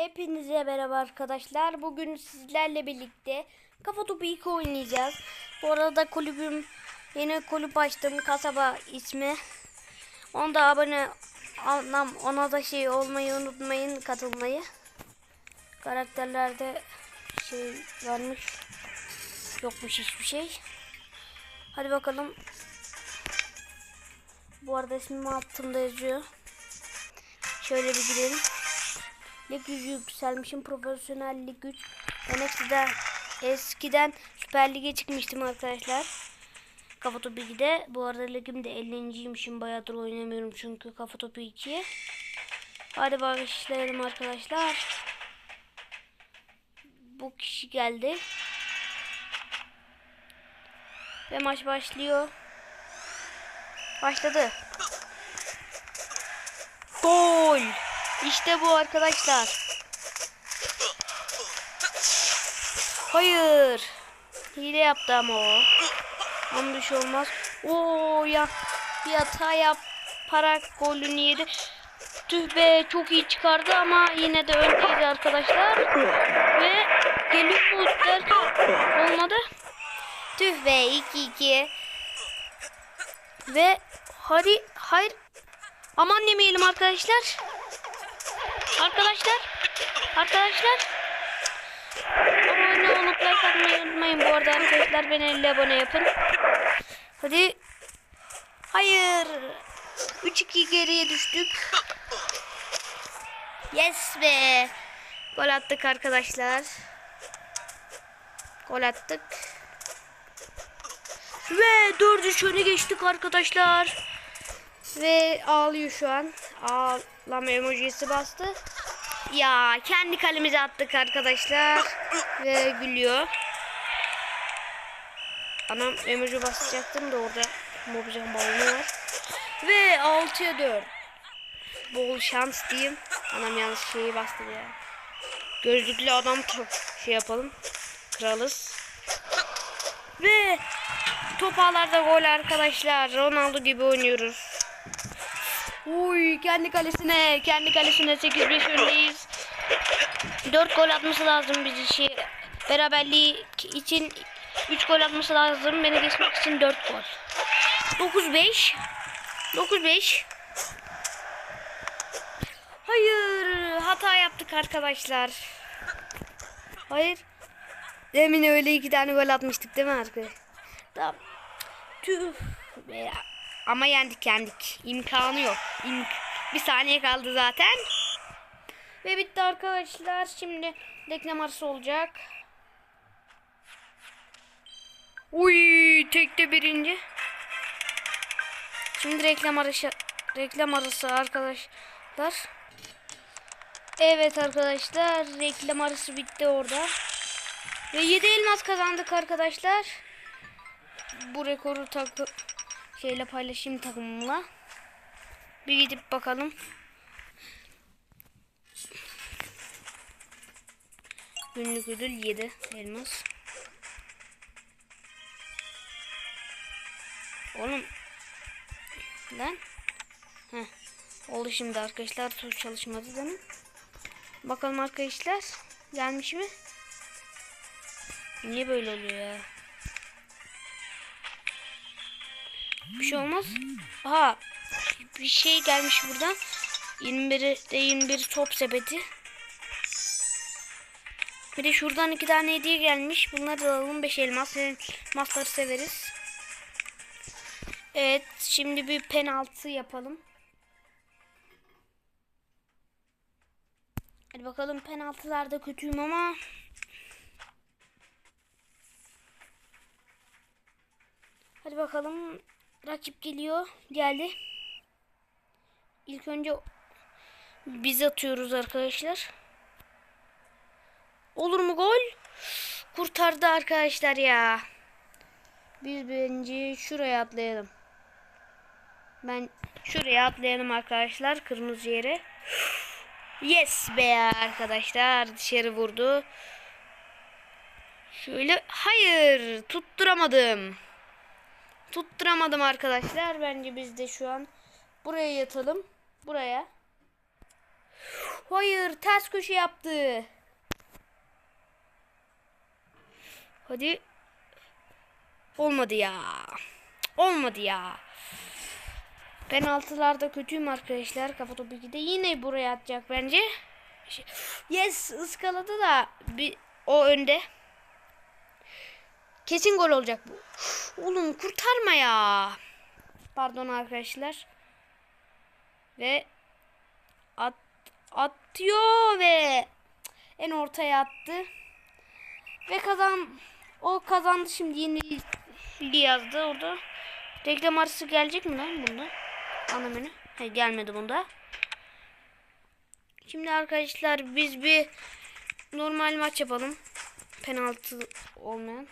Hepinize merhaba arkadaşlar. Bugün sizlerle birlikte Kafa Topu 2 oynayacağız. Bu arada kulübüm yeni kulüp açtım. Kasaba ismi. Onu da abone anlam ona da şey olmayı unutmayın katılmayı. Karakterlerde şey varmış. Yokmuş hiçbir şey. Hadi bakalım. Bu arada ismim altında yazıyor. Şöyle bir girelim. Lig gücü yükselmişim. Profesyonel lig güç. Ben eskiden, eskiden Süper Lig'e çıkmıştım arkadaşlar. Kafa Topu 2'de. Bu arada ligim de 50.ymişim. Bayağıdır oynamıyorum çünkü Kafa Topu 2'ye. Hadi başlayalım arkadaşlar. Bu kişi geldi. Ve maç başlıyor. Başladı. Gol. İşte bu arkadaşlar. Hayır. Hile yaptı ama o. Ama bir şey olmaz. Oo ya. Bir hata yaparak golünü yedi. Tüh be çok iyi çıkardı ama yine de öndeydi arkadaşlar. Ve geliyor mu derken olmadı. Tüh be 2-2. Ve hadi hayır. Aman demeyelim arkadaşlar. Arkadaşlar. Arkadaşlar. Abone olup like atmayı unutmayın. Bu arada arkadaşlar beni 50 abone yapın. Hadi. Hayır. 3-2 geriye düştük. Yes be. Gol attık arkadaşlar. Gol attık. Ve 4-3 öne geçtik arkadaşlar. Ve ağlıyor şu an. Ağlama emojisi bastı. Ya kendi kalemize attık arkadaşlar. Ve gülüyor. Anam emoji basacaktım da orada mobilcan balonu var. Ve 6'ya 4. Bol şans diyeyim. Anam yanlış şeyi bastı ya. Gözlüklü adam top şey yapalım. Kralız. Ve top ağlarda gol arkadaşlar. Ronaldo gibi oynuyoruz. Uy kendi kalesine, kendi kalesine 8-5 öndeyiz. 4 gol atması lazım bizi şey beraberliği için 3 gol atması lazım. Beni geçmek için 4 gol. 9-5. 9-5. Hayır, hata yaptık arkadaşlar. Hayır. Demin öyle iki tane gol atmıştık değil mi arkadaşlar? Tamam. Tüh. Be. Ama yendik yendik. İmkanı yok. İmk bir saniye kaldı zaten. Ve bitti arkadaşlar. Şimdi reklam arası olacak. Uy tekte birinci. Şimdi reklam arası reklam arası arkadaşlar. Evet arkadaşlar reklam arası bitti orada. Ve 7 elmas kazandık arkadaşlar. Bu rekoru takı şeyle paylaşayım takımımla. Bir gidip bakalım. Günlük ödül 7 elmas. Oğlum. Lan. Heh. Oldu şimdi arkadaşlar. Tuş çalışmadı değil mi? Bakalım arkadaşlar. Gelmiş mi? Niye böyle oluyor ya? Bir şey olmaz. Aha. Bir şey gelmiş buradan. 21 de 21 top sepeti. Bir de şuradan iki tane hediye gelmiş. Bunları da alalım. 5 elmas. Elmasları severiz. Evet. Şimdi bir penaltı yapalım. Hadi bakalım penaltılarda kötüyüm ama. Hadi bakalım. Rakip geliyor. Geldi. İlk önce biz atıyoruz arkadaşlar. Olur mu gol? Kurtardı arkadaşlar ya. Biz bence şuraya atlayalım. Ben şuraya atlayalım arkadaşlar. Kırmızı yere. Yes be arkadaşlar. Dışarı vurdu. Şöyle. Hayır. Tutturamadım. Tutturamadım arkadaşlar. Bence biz de şu an buraya yatalım. Buraya. Hayır. Ters köşe yaptı. Hadi. Olmadı ya. Olmadı ya. Penaltılarda kötüyüm arkadaşlar. Kafa topu 2'de yine buraya atacak bence. Yes ıskaladı da bir o önde. Kesin gol olacak bu. Oğlum kurtarma ya. Pardon arkadaşlar. Ve at, atıyor ve en ortaya attı. Ve kazan o kazandı şimdi yeni yazdı orada. Reklam arası gelecek mi lan bunda? Ana menü. He, gelmedi bunda. Şimdi arkadaşlar biz bir normal maç yapalım. Penaltı olmayan.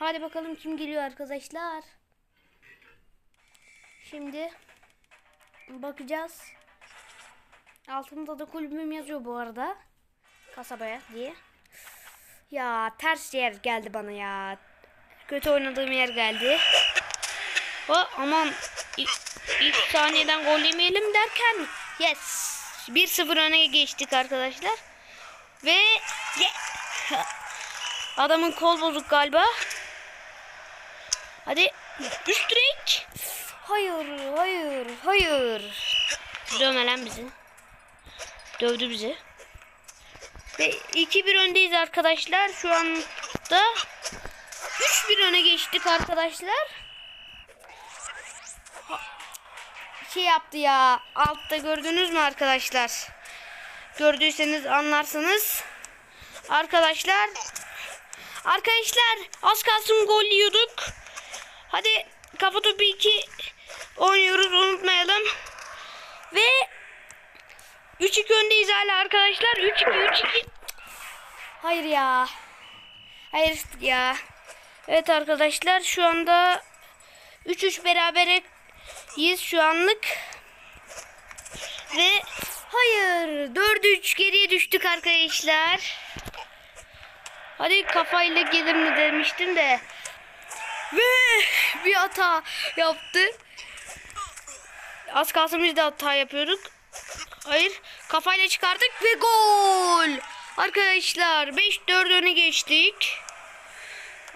Hadi bakalım kim geliyor arkadaşlar. Şimdi bakacağız. Altında da kulübüm yazıyor bu arada. Kasabaya diye. Ya ters yer geldi bana ya. Kötü oynadığım yer geldi. O aman ilk, ilk saniyeden gol yemeyelim derken yes 1-0 öne geçtik arkadaşlar. Ve ye- adamın kol bozuk galiba. Hadi üst direk. Hayır, hayır, hayır. Dövme lan bizi. Dövdü bizi. Ve 2-1 öndeyiz arkadaşlar. Şu anda 3-1 öne geçtik arkadaşlar. Şey yaptı ya. Altta gördünüz mü arkadaşlar? Gördüyseniz anlarsınız. Arkadaşlar. Arkadaşlar az kalsın gol yiyorduk. Hadi kafa topu 2 oynuyoruz unutmayalım. Ve 3-2 öndeyiz hala arkadaşlar. 3-2 3-2. Hayır ya. Hayır ya. Evet arkadaşlar şu anda 3-3 berabereyiz şu anlık. Ve hayır 4-3 geriye düştük arkadaşlar. Hadi kafayla gelir mi demiştim de. Ve bir hata yaptı. Az kalsın biz de hata yapıyorduk. Hayır. Kafayla çıkardık ve gol. Arkadaşlar 5-4 öne geçtik.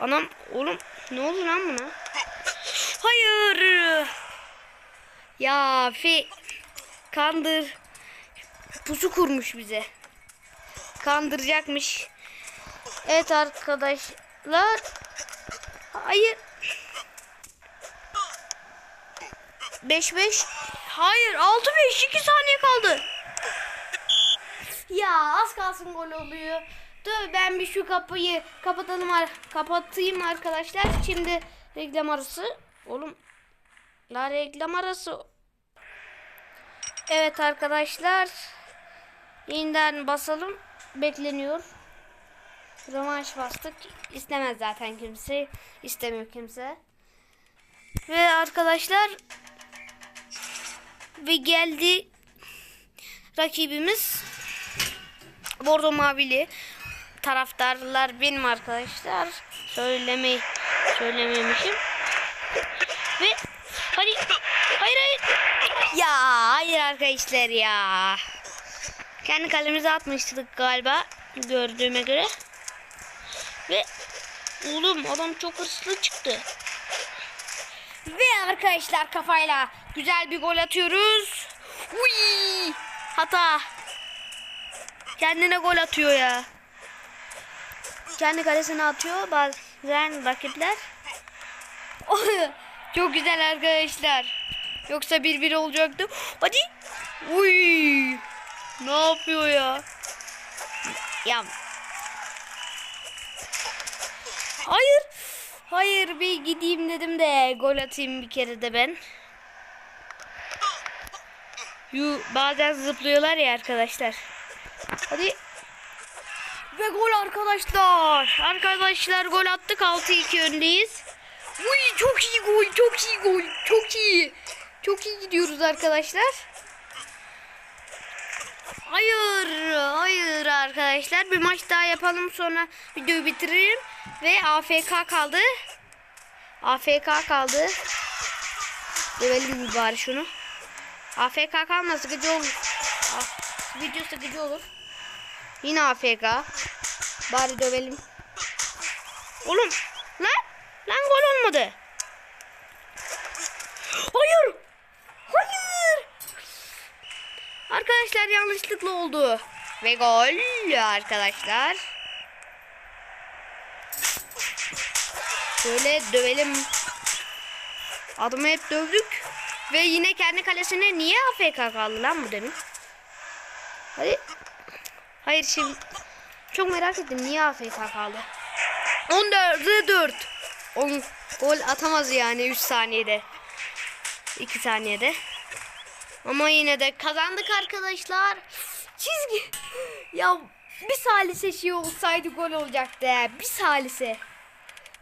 Anam oğlum ne oldu lan buna? Hayır. Ya fi kandır. Pusu kurmuş bize. Kandıracakmış. Evet arkadaşlar. Hayır. 5-5. Hayır 6-5 2 saniye kaldı. Ya az kalsın gol oluyor. Dur ben bir şu kapıyı kapatalım kapatayım arkadaşlar. Şimdi reklam arası. Oğlum la reklam arası. Evet arkadaşlar. Yeniden basalım. Bekleniyor. Rövanş bastık. İstemez zaten kimse. İstemiyor kimse. Ve arkadaşlar ve geldi rakibimiz. Bordo Mavili. Taraftarlar benim arkadaşlar. Söylemeyi söylememişim. Ve hadi hayır hayır. Ya hayır arkadaşlar ya. Kendi kalemize atmıştık galiba gördüğüme göre ve oğlum adam çok hırslı çıktı ve arkadaşlar kafayla güzel bir gol atıyoruz. Uy! Hata. Kendine gol atıyor ya. Kendi kalesine atıyor bazen rakipler. Çok güzel arkadaşlar. Yoksa 1-1 olacaktı. Hadi. Uy! Ne yapıyor ya? Ya. Hayır. Hayır bir gideyim dedim de gol atayım bir kere de ben. Yu bazen zıplıyorlar ya arkadaşlar. Hadi. Ve gol arkadaşlar. Arkadaşlar gol attık 6-2 öndeyiz. Uy çok iyi gol, çok iyi gol, çok iyi. Çok iyi gidiyoruz arkadaşlar. Hayır, hayır arkadaşlar. Bir maç daha yapalım sonra videoyu bitiririm. Ve AFK kaldı. AFK kaldı. Dövelim bir bari şunu. AFK kalmasın gıcı olur. Ah, video sıkıcı olur. Yine AFK. Bari dövelim. Oğlum lan lan gol olmadı. Hayır. Hayır. Arkadaşlar yanlışlıkla oldu. Ve gol arkadaşlar. Böyle dövelim. Adamı hep dövdük. Ve yine kendi kalesine niye AFK kaldı lan bu demin? Hadi. Hayır şimdi. Çok merak ettim niye AFK kaldı? 14'e 4. 10 gol atamaz yani 3 saniyede. 2 saniyede. Ama yine de kazandık arkadaşlar. Çizgi. Ya bir salise şey olsaydı gol olacaktı. he. Bir salise.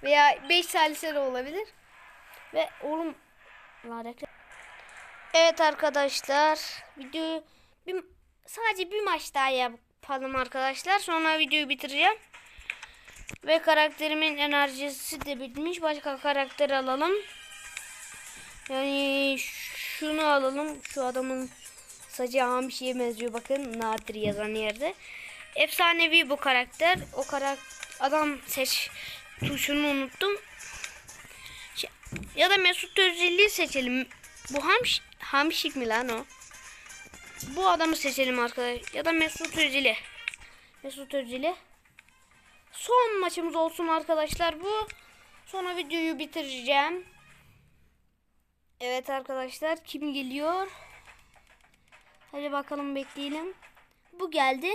Veya 5 salise de olabilir. Ve oğlum. Evet arkadaşlar. Videoyu bir, sadece bir maç daha yapalım arkadaşlar. Sonra videoyu bitireceğim. Ve karakterimin enerjisi de bitmiş. Başka karakter alalım. Yani şunu alalım. Şu adamın saçı hamşiye benziyor. Bakın nadir yazan yerde. Efsanevi bu karakter. O karakter adam seç tuşunu unuttum. Ya da Mesut Özil'i seçelim. Bu hamş hamşik mi lan o? Bu adamı seçelim arkadaşlar. Ya da Mesut Özil'i. Mesut Özil'i. Son maçımız olsun arkadaşlar bu. Sonra videoyu bitireceğim. Evet arkadaşlar kim geliyor? Hadi bakalım bekleyelim. Bu geldi.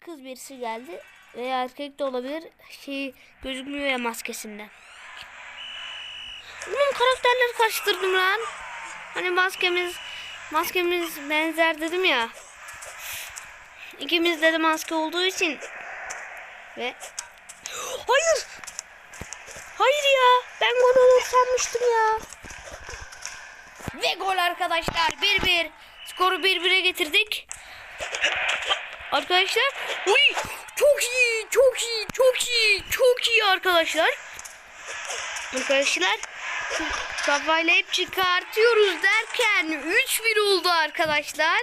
Kız birisi geldi. Veya erkek de olabilir. Şey gözükmüyor ya maskesinden. Oğlum karakterleri karıştırdım lan. Hani maskemiz maskemiz benzer dedim ya. İkimiz de maske olduğu için ve Hayır. Hayır ya. Ben gol olur sanmıştım ya. Ve gol arkadaşlar. 1-1. Skoru 1-1'e getirdik. Arkadaşlar. Uy, çok iyi. Çok iyi. Çok iyi. Çok iyi arkadaşlar. Arkadaşlar. Kafayla hep çıkartıyoruz derken 3-1 oldu arkadaşlar.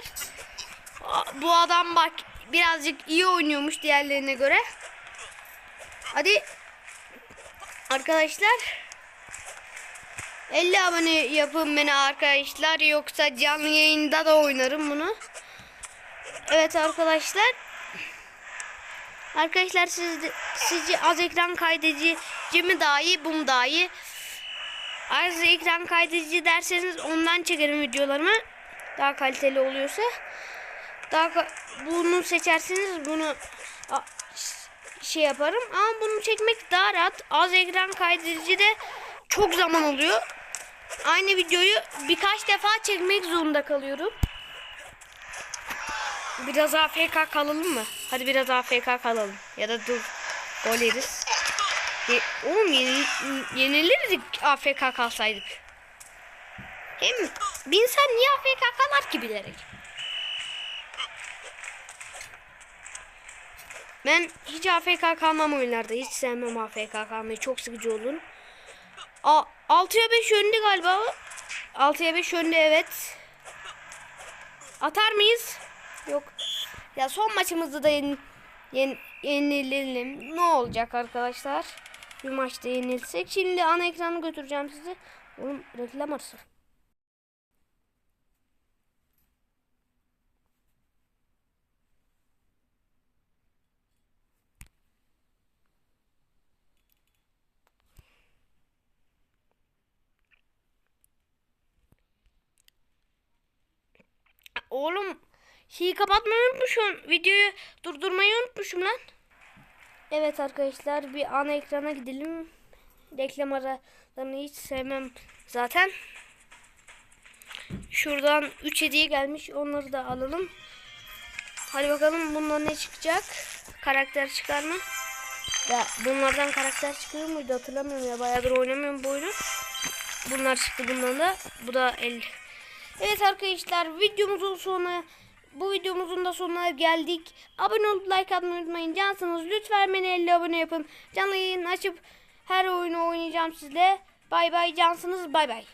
Bu adam bak birazcık iyi oynuyormuş diğerlerine göre. Hadi arkadaşlar 50 abone yapın beni arkadaşlar yoksa canlı yayında da oynarım bunu. Evet arkadaşlar. Arkadaşlar siz, sizce az ekran kaydedici mi daha iyi bu mu daha iyi? Az ekran kaydedici derseniz ondan çekerim videolarımı. Daha kaliteli oluyorsa. Daha bunu seçerseniz bunu şey yaparım. Ama bunu çekmek daha rahat. Az ekran kaydedici de çok zaman oluyor. Aynı videoyu birkaç defa çekmek zorunda kalıyorum. Biraz AFK kalalım mı? Hadi biraz AFK kalalım. Ya da dur. Gol yeriz. Ye Oğlum yeni yenilirdik AFK kalsaydık. Hem bir insan niye AFK kalar ki bilerek? Ben hiç AFK kalmam oyunlarda. Hiç sevmem AFK kalmayı. Çok sıkıcı olur. A 6'ya 5 önde galiba. 6'ya 5 önde evet. Atar mıyız? Yok. Ya son maçımızda da yen, yen, yenilelim. Ne olacak arkadaşlar? Bir maçta yenilsek. Şimdi ana ekranı götüreceğim sizi. Oğlum reklam arası. Oğlum şeyi kapatmayı unutmuşum. Videoyu durdurmayı unutmuşum lan. Evet arkadaşlar bir ana ekrana gidelim. Reklam aralarını hiç sevmem zaten. Şuradan 3 hediye gelmiş. Onları da alalım. Hadi bakalım bundan ne çıkacak? Karakter çıkar mı? Ya bunlardan karakter çıkıyor muydu hatırlamıyorum ya. Bayağıdır oynamıyorum bu oyunu. Bunlar çıktı bundan da. Bu da el. Evet arkadaşlar videomuzun sonuna bu videomuzun da sonuna geldik. Abone olup like atmayı unutmayın. Cansınız lütfen beni 50 abone yapın. Canlı yayın açıp her oyunu oynayacağım sizle. Bay bay cansınız bay bay.